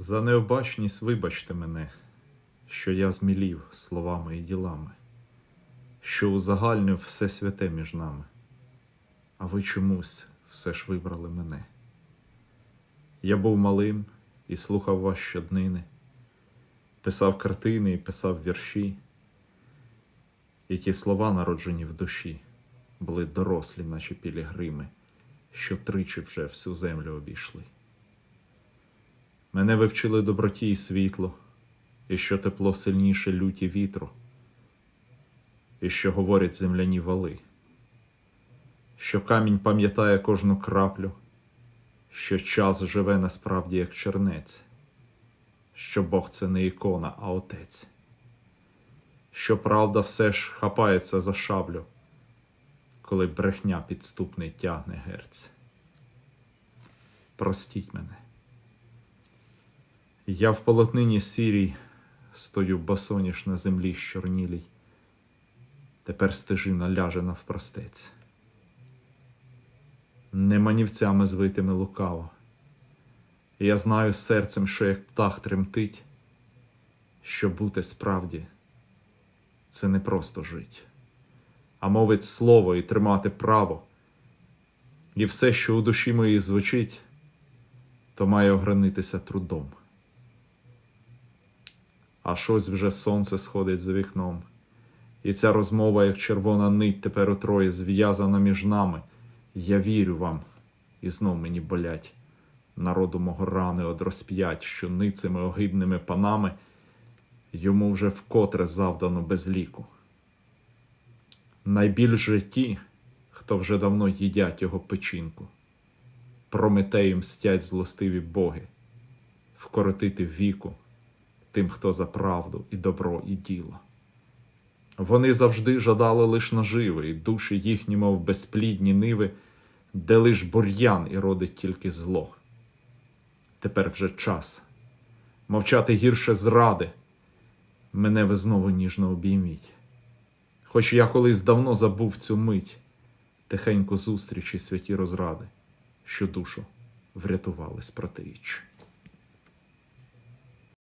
За необачність вибачте мене, що я змілів словами і ділами, що узагальнив все святе між нами, а ви чомусь все ж вибрали мене. Я був малим і слухав вас щоднини, писав картини і писав вірші, які слова, народжені в душі, були дорослі, наче пілігрими, що тричі вже всю землю обійшли. Мене вивчили доброті і світло, і що тепло сильніше люті вітру, і що говорять земляні вали, що камінь пам'ятає кожну краплю, що час живе насправді як чернець, що Бог це не ікона, а отець, що правда все ж хапається за шаблю, коли брехня підступний тягне герць. Простіть мене. Я в полотнині сірій стою босоніж на землі щорнілій. Тепер стежина ляже навпростець. Не манівцями звитими лукаво. Я знаю серцем, що як птах тремтить, що бути справді це не просто жить, а мовить слово і тримати право. І все, що у душі моїй звучить, то має огранитися трудом. А щось вже сонце сходить за вікном. І ця розмова, як червона нить, тепер утроє зв'язана між нами. Я вірю вам, і знов мені болять. Народу мого рани од розп'ять, що ницими огидними панами йому вже вкотре завдано без ліку. Найбільше ті, хто вже давно їдять його печінку. Прометеї мстять злостиві боги, вкоротити віку тим, хто за правду і добро і діло. Вони завжди жадали лиш наживи, і душі їхні, мов безплідні ниви, де лиш бур'ян і родить тільки зло. Тепер вже час мовчати гірше зради. Мене ви знову ніжно обійміть. Хоч я колись давно забув цю мить, тихенько зустрічі святі розради, що душу врятували з протиріч.